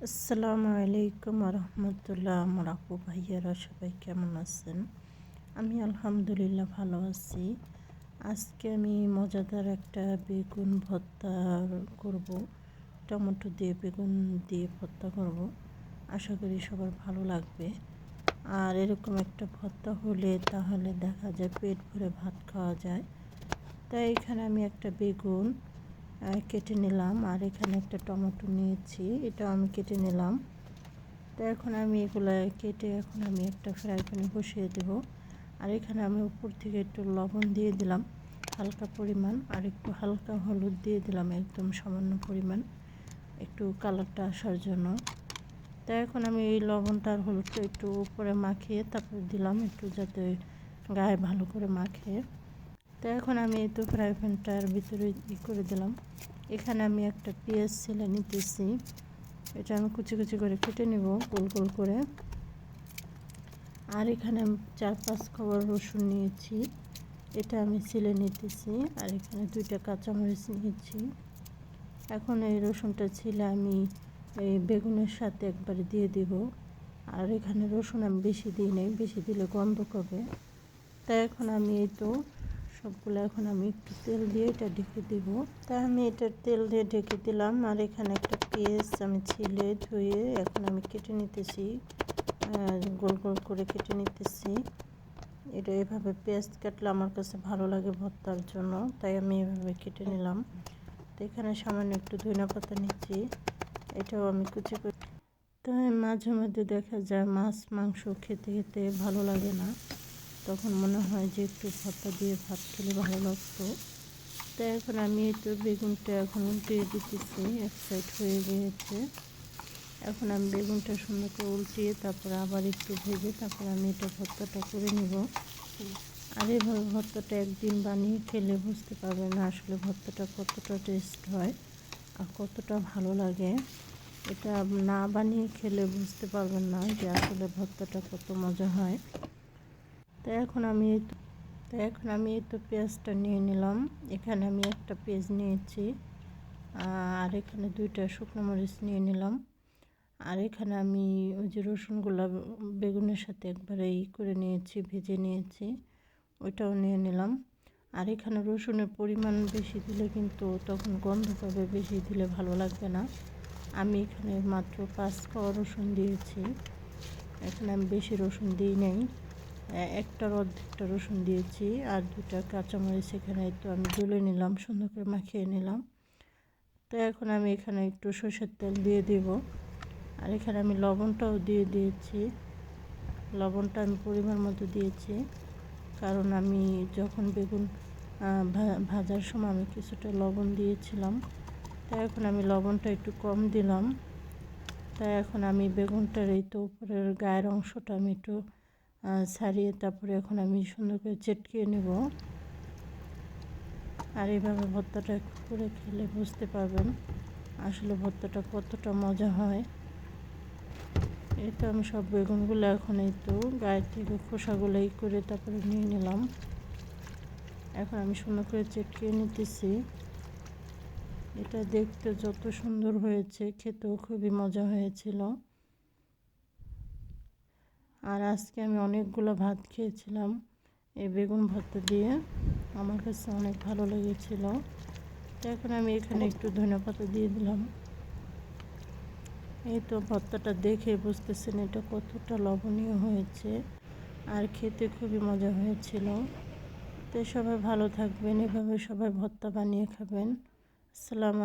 আসসালামু আলাইকুম রহমতুল্লাহ আমার আপু ভাইয়ারা সবাই কেমন আছেন? আমি আলহামদুলিল্লাহ ভালো আছি। আজকে আমি মজাদার একটা বেগুন ভর্তা করব, টমেটো দিয়ে বেগুন দিয়ে ভর্তা করব। আশা করি সবার ভালো লাগবে। আর এরকম একটা ভর্তা হলে তাহলে দেখা যায় পেট ভরে ভাত খাওয়া যায়। তাই এখানে আমি একটা বেগুন কেটে নিলাম। আর এখানে একটা টমেটো নিয়েছি এটা আমি কেটে নিলাম। তো এখন আমি এগুলো কেটে এখন আমি একটা ফ্রাই প্যানে বসিয়ে দেব। আর এখানে আমি উপর থেকে একটু লবণ দিয়ে দিলাম, হালকা পরিমাণ। আর একটু হালকা হলুদ দিয়ে দিলাম, একদম সামান্য পরিমাণ, একটু কালারটা আসার জন্য। তো এখন আমি এই লবণটা আর হলুদটা একটু উপরে মাখিয়ে তারপর দিলাম একটু যাতে গায়ে ভালো করে মাখিয়ে তো এখন আমি এই তো ফ্রাই প্যানটার ভিতরে ই করে দিলাম। এখানে আমি একটা পেঁয়াজ ছেলে নিতেছি। এটা আমি কুচি কুচি করে কেটে নেব, গোল গোল করে। আর এখানে আমি চার পাঁচ খবর রসুন নিয়েছি। এটা আমি ছিলে নিতেছি আর এখানে দুইটা কাঁচামরিচ নিয়েছি। এখন এই রসুনটা ছিলে আমি এই বেগুনের সাথে একবারে দিয়ে দিব। আর এখানে রসুন আমি বেশি দিই নেই, বেশি দিলে গন্ধ করবে তাই এখন আমি এই তো সবগুলো এখন আমি একটু তেল দিয়ে এটা ঢেকে দেবো। তাই আমি এটা তেল দিয়ে ঢেকে দিলাম, আর এখানে একটা পেঁয়াজ আমি ছিলে ধুয়ে এখন আমি কেটে নিতেছি গোল গোল করে কেটে নিতেছি। এটা এভাবে পেঁয়াজ কাটলে আমার কাছে ভালো লাগে ভর্তার জন্য, তাই আমি এভাবে কেটে নিলাম। তো এখানে সামান্য একটু ধনিয়া পাতা নিচ্ছি, এটাও আমি কুচি করে তাই মাঝে মধ্যে দেখা যায় মাছ, মাংস খেতে খেতে ভালো লাগে না। তখন মনে হয় যে একটু ভর্তা দিয়ে ভাত খেলে ভালো লাগতো। তো এখন আমি তো বেগুনটা এখন উল্টিয়ে দিতেছি, এক সাইড হয়ে গিয়েছে। এখন আমি বেগুনটা সুন্দর করে উল্টিয়ে তারপর আবার একটু ভেজে তারপর আমি এটা ভর্তাটা করে নিব। আর এভাবে ভর্তাটা একদিন বানিয়ে খেলে বুঝতে পারবেন না আসলে ভর্তাটা কতটা টেস্ট হয় আর কতটা ভালো লাগে। এটা না বানিয়ে খেলে বুঝতে পারবেন না যে আসলে ভর্তাটা কত মজা হয়। তো এখন আমি তো এখন আমি তো পেঁয়াজটা নিয়ে নিলাম। এখানে আমি একটা পেঁয়াজ নিয়েছি, আর এখানে দুইটা শুকনো মরিচ নিয়ে নিলাম। আর এখানে আমি ওই যে রসুনগুলো বেগুনের সাথে একবারে ই করে নিয়েছি, ভেজে নিয়েছি, ওইটাও নিয়ে নিলাম। আর এখানে রসুনের পরিমাণ বেশি দিলে কিন্তু তখন গন্ধ পাবে, বেশি দিলে ভালো লাগবে না। আমি এখানে মাত্র পাঁচ খাওয়া রসুন দিয়েছি। এখানে আমি বেশি রসুন দিই নেই। একটার অর্ধেকটা রসুন দিয়েছি আর দুটা কাঁচামরিচ এখানে একটু আমি জলে নিলাম, সুন্দর করে মাখিয়ে নিলাম। তো এখন আমি এখানে একটু সর্ষের তেল দিয়ে দেব। আর এখানে আমি লবণটাও দিয়ে দিয়েছি। লবণটা আমি পরিমাণ মতো দিয়েছি। কারণ আমি যখন বেগুন ভাজার সময় আমি কিছুটা লবণ দিয়েছিলাম তাই এখন আমি লবণটা একটু কম দিলাম। তাই এখন আমি বেগুনটার এই তো উপরের গায়ের অংশটা আমি একটু ছাড়িয়ে তারপরে এখন আমি সুন্দর করে চেটকিয়ে নেব। আর এইভাবে ভর্তাটা করে খেলে বুঝতে পারবেন আসলে ভর্তাটা কতটা মজা হয়। এই তো আমি সব বেগুনগুলো এখন এই তো গায়ের থেকে খোসাগুলো এই করে তারপরে নিয়ে নিলাম। এখন আমি সুন্দর করে চেটকিয়ে নিতেছি। এটা দেখতে যত সুন্দর হয়েছে, খেতেও খুবই মজা হয়েছিল। আর আজকে আমি অনেকগুলো ভাত খেয়েছিলাম। এই বেগুন ভর্তা দিয়ে। আমার কাছে অনেক ভালো লেগেছিল। তো এখন আমি এখানে একটু ধনে পাতা দিয়ে দিলাম। এই তো ভর্তাটা দেখে বুঝতেছেন এটা কতটা লবণীয় হয়েছে। আর খেতে খুবই মজা হয়েছিল। তো সবাই ভালো থাকবেন। এভাবে সবাই ভর্তা বানিয়ে খাবেন। আসসালামু